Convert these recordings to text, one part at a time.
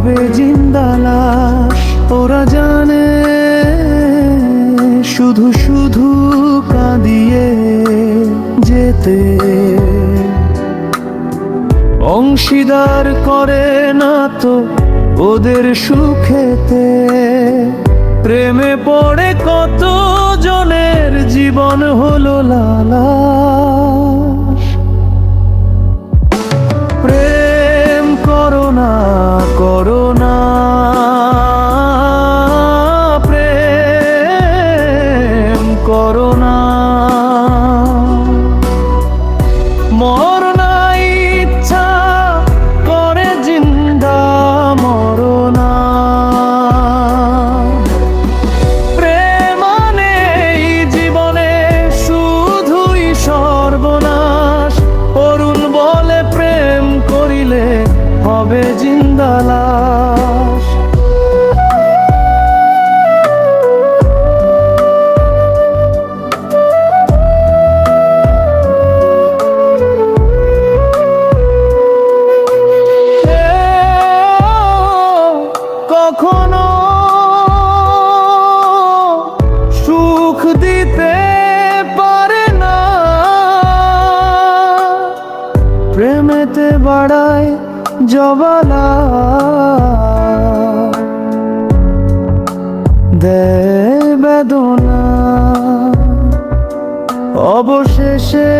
হবে জিন্দালাস ওরা জানে শুধু শুধু কাঁদিয়ে যেতে। অংশীদার করে না তো ওদের সুখেতে। প্রেমে পড়ে কত জনের জীবন হলো লালাস হবে জিন্দালাস কখনো সুখ দিতে পারে না। বাড়ায় জবালা। দেয় বেদনা অবশেষে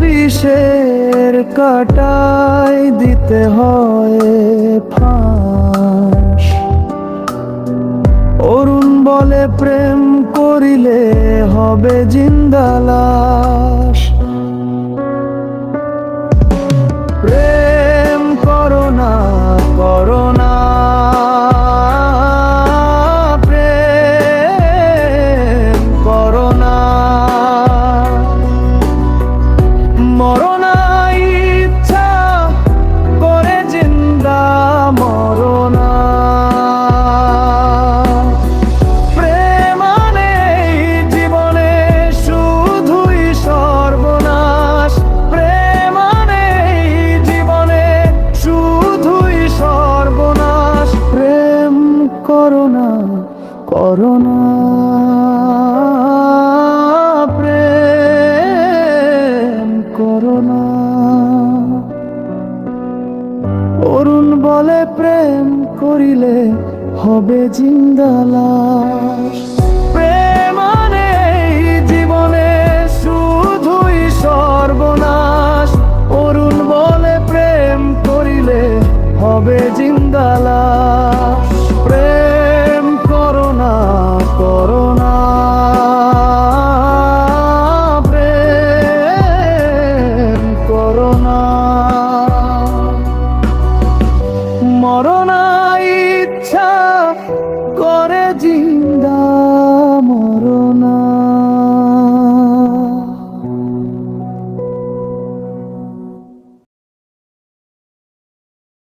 বিষের কাটাই দিতে হয় ফাঁস। অরুণ বলে প্রেম করিলে হবে জিন্দালাস করোনা করোনা প্রেম করোনা। অরুণ বলে প্রেম করিলে হবে জিন্দালাস